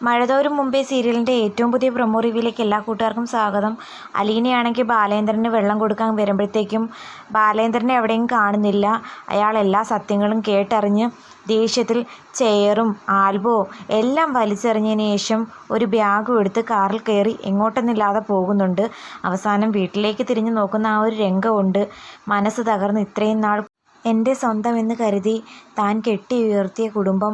മഴതോരും മുമ്പേ സീരിയലിന്റെ ഏറ്റവും പുതിയ പ്രൊമോ റിവ്യൂലേക്ക് എല്ലാ കൂട്ടുകാർക്കും സ്വാഗതം. അലീനയാണെങ്കിൽ ബാലേന്ദ്രന് വെള്ളം കൊടുക്കാൻ വരുമ്പോഴത്തേക്കും ബാലേന്ദ്രനെ എവിടെയും കാണുന്നില്ല. അയാൾ എല്ലാ സത്യങ്ങളും കേട്ടറിഞ്ഞ് ദേഷ്യത്തിൽ ചെയറും ആൽബവും എല്ലാം വലിച്ചെറിഞ്ഞതിന് ശേഷം ഒരു ബാഗും എടുത്ത് കാറിൽ കയറി എങ്ങോട്ടെന്നില്ലാതെ പോകുന്നുണ്ട്. അവസാനം വീട്ടിലേക്ക് തിരിഞ്ഞു നോക്കുന്ന ആ ഒരു രംഗമുണ്ട്. മനസ്സ് തകർന്ന് ഇത്രയും നാൾ എന്റെ സ്വന്തം എന്ന് കരുതി താൻ കെട്ടി ഉയർത്തിയ കുടുംബം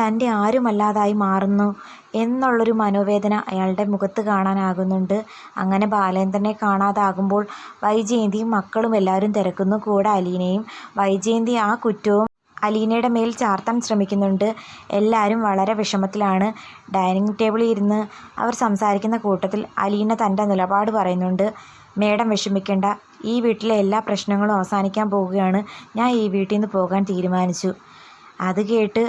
തന്റെ ആരുമല്ലാതായി മാറുന്നു എന്നുള്ളൊരു മനോവേദന അയാളുടെ മുഖത്ത് കാണാനാകുന്നുണ്ട്. അങ്ങനെ ബാലേന്ദ്രനെ കാണാതാകുമ്പോൾ വൈജയന്തിയും മക്കളും എല്ലാവരും തിരക്കുന്നു. കൂടെ അലീനയും വൈജയന്തി ആ കുറ്റവും അലീനയുടെ മേൽ ചാർത്താൻ ശ്രമിക്കുന്നുണ്ട്. എല്ലാവരും വളരെ വിഷമത്തിലാണ്. ഡൈനിങ് ടേബിളിൽ ഇരുന്ന് അവർ സംസാരിക്കുന്ന കൂട്ടത്തിൽ അലീന തന്റെ നിലപാട് പറയുന്നുണ്ട്. മേഡം വിഷമിക്കേണ്ട. ഈ വീട്ടിലെ എല്ലാ പ്രശ്നങ്ങളും അവസാനിക്കാൻ പോവുകയാണ്. ഞാൻ ഈ വീട്ടിൽ നിന്ന് പോകാൻ തീരുമാനിച്ചു അത് കേട്ട്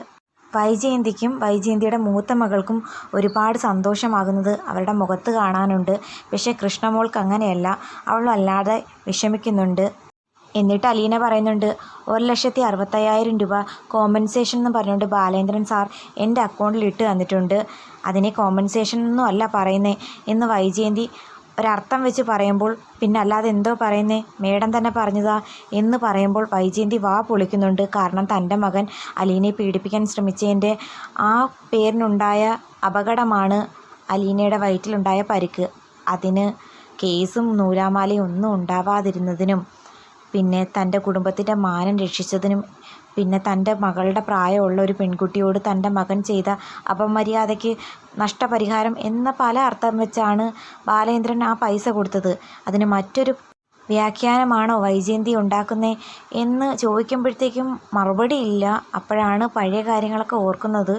വൈജയന്തിക്കും വൈജയന്തിയുടെ മൂത്ത മകൾക്കും ഒരുപാട് സന്തോഷമാകുന്നത് അവരുടെ മുഖത്ത് കാണാനുണ്ട്. പക്ഷേ കൃഷ്ണമോൾക്ക് അങ്ങനെയല്ല. അവൾ വല്ലാതെ വിഷമിക്കുന്നുണ്ട്. എന്നിട്ട് അലീന പറയുന്നുണ്ട് ഒരു ലക്ഷത്തി അറുപത്തയ്യായിരം രൂപ കോമ്പൻസേഷൻ എന്ന് പറഞ്ഞുകൊണ്ട് ബാലേന്ദ്രൻ സാർ എന്റെ അക്കൗണ്ടിൽ ഇട്ട് തന്നിട്ടുണ്ട്. അതിനെ കോമ്പൻസേഷൻ ഒന്നും അല്ല പറയുന്നത് എന്ന് വൈജയന്തി ഒരർത്ഥം വെച്ച് പറയുമ്പോൾ പിന്നെ അല്ലാതെ എന്തോ പറയുന്നേ? മേഡം തന്നെ പറഞ്ഞതാ എന്ന് പറയുമ്പോൾ വൈജയന്തി വാ പൊളിക്കുന്നുണ്ട്. കാരണം തന്റെ മകൻ അലീനെ പീഡിപ്പിക്കാൻ ശ്രമിച്ചതിന്റെ ആ പേരിനുണ്ടായ അപകടമാണ് അലീനയുടെ വയറ്റിലുണ്ടായ പരിക്ക്. അതിന് കേസും നൂലാമാലയും ഒന്നും ഉണ്ടാവാതിരുന്നതിനും പിന്നെ തന്റെ കുടുംബത്തിന്റെ മാനം രക്ഷിച്ചതിനും പിന്നെ തന്റെ മകളുടെ പ്രായമുള്ള ഒരു പെൺകുട്ടിയോട് തന്റെ മകൻ ചെയ്ത അപമര്യാദയ്ക്ക് നഷ്ടപരിഹാരം എന്ന പല അർത്ഥം വെച്ചാണ് ബാലേന്ദ്രൻ ആ പൈസ കൊടുത്തത്. അതിന് മറ്റൊരു വ്യാഖ്യാനമാണോ വൈജയന്തി ഉണ്ടാക്കുന്നേ എന്ന് ചോദിക്കുമ്പോഴത്തേക്കും മറുപടി ഇല്ല. അപ്പോഴാണ് പഴയ കാര്യങ്ങളൊക്കെ ഓർക്കുന്നത്.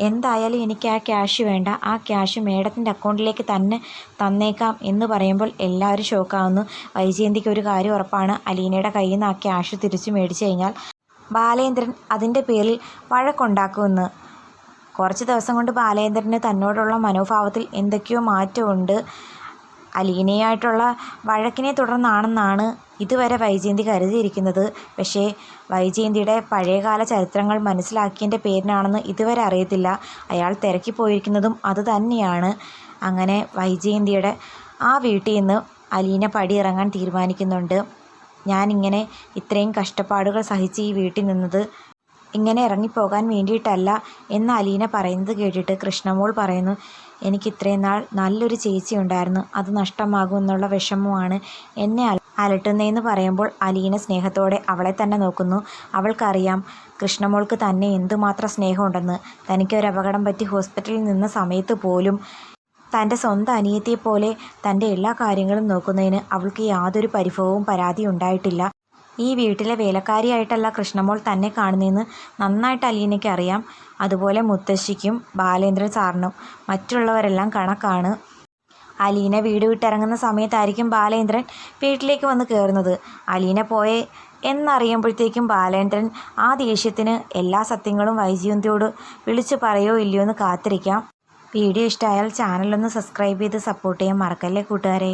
എന്തായാലും എനിക്ക് ആ ക്യാഷ് വേണ്ട. ആ ക്യാഷ് മേഡത്തിന്റെ അക്കൗണ്ടിലേക്ക് തന്നെ തന്നേക്കാം എന്ന് പറയുമ്പോൾ എല്ലാവരും ഷോക്കാവുന്നു. വൈജയന്തിക്ക് ഒരു കാര്യം ഉറപ്പാണ്. അലീനയുടെ കയ്യിൽ നിന്ന് ആ ക്യാഷ് തിരിച്ചു മേടിച്ചു കഴിഞ്ഞാൽ ബാലേന്ദ്രൻ അതിന്റെ പേരിൽ വഴക്കുണ്ടാക്കുമെന്ന്. കുറച്ച് ദിവസം കൊണ്ട് ബാലേന്ദ്രന് തന്നോടുള്ള മനോഭാവത്തിൽ എന്തൊക്കെയോ മാറ്റമുണ്ട്. അലീനയായിട്ടുള്ള വഴക്കിനെ തുടർന്നാണെന്നാണ് ഇതുവരെ വൈജയന്തി കരുതിയിരിക്കുന്നത്. പക്ഷേ വൈജയന്തിയുടെ പഴയകാല ചരിത്രങ്ങൾ മനസ്സിലാക്കിയതിന്റെ പേരിനാണെന്ന് ഇതുവരെ അറിയത്തില്ല. അയാൾ തിരക്കിപ്പോയിരിക്കുന്നതും അത് തന്നെയാണ്. അങ്ങനെ വൈജയന്തിയുടെ ആ വീട്ടിൽ നിന്ന് അലീന പടിയിറങ്ങാൻ തീരുമാനിക്കുന്നുണ്ട്. ഞാനിങ്ങനെ ഇത്രയും കഷ്ടപ്പാടുകൾ സഹിച്ച് ഈ വീട്ടിൽ നിന്നത് ഇങ്ങനെ ഇറങ്ങിപ്പോകാൻ വേണ്ടിയിട്ടല്ല എന്ന് അലീന പറയുന്നത് കേട്ടിട്ട് കൃഷ്ണമോൾ പറയുന്നു എനിക്ക് ഇത്രയും നാൾ നല്ലൊരു ചേച്ചി ഉണ്ടായിരുന്നു. അത് നഷ്ടമാകുമെന്നുള്ള വിഷമമാണ് എന്നെ അല അലട്ടുന്നതെന്ന് പറയുമ്പോൾ അലീന സ്നേഹത്തോടെ അവളെ തന്നെ നോക്കുന്നു. അവൾക്കറിയാം കൃഷ്ണമോൾക്ക് തന്നെ എന്തുമാത്രം സ്നേഹമുണ്ടെന്ന്. തനിക്കൊരു അപകടം പറ്റി ഹോസ്പിറ്റലിൽ നിന്ന സമയത്ത് പോലും തന്റെ സ്വന്തം അനിയത്തിയെപ്പോലെ തന്റെ എല്ലാ കാര്യങ്ങളും നോക്കുന്നതിന് അവൾക്ക് യാതൊരു പരിഭവവും പരാതിയും ഉണ്ടായിട്ടില്ല. ഈ വീട്ടിലെ വേലക്കാരിയായിട്ടല്ല കൃഷ്ണമോൾ തന്നെ കാണുന്നതെന്ന് നന്നായിട്ട് അലീനയ്ക്ക് അറിയാം. അതുപോലെ മുത്തശ്ശിക്കും ബാലേന്ദ്രൻ സാറിനും മറ്റുള്ളവരെല്ലാം കണക്കാണ്. അലീന വീട് വിട്ടിറങ്ങുന്ന സമയത്തായിരിക്കും ബാലേന്ദ്രൻ വീട്ടിലേക്ക് വന്ന് കയറുന്നത്. അലീന പോയെ എന്നറിയുമ്പോഴത്തേക്കും ബാലേന്ദ്രൻ ആ ദേഷ്യത്തിന് എല്ലാ സത്യങ്ങളും വൈജയന്തിയോട് വിളിച്ചു പറയോ ഇല്ലയോ എന്ന് കാത്തിരിക്കാം. വീഡിയോ ഇഷ്ടമായാൽ ചാനലൊന്ന് സബ്സ്ക്രൈബ് ചെയ്ത് സപ്പോർട്ട് ചെയ്യാൻ മറക്കല്ലേ കൂട്ടുകാരെ?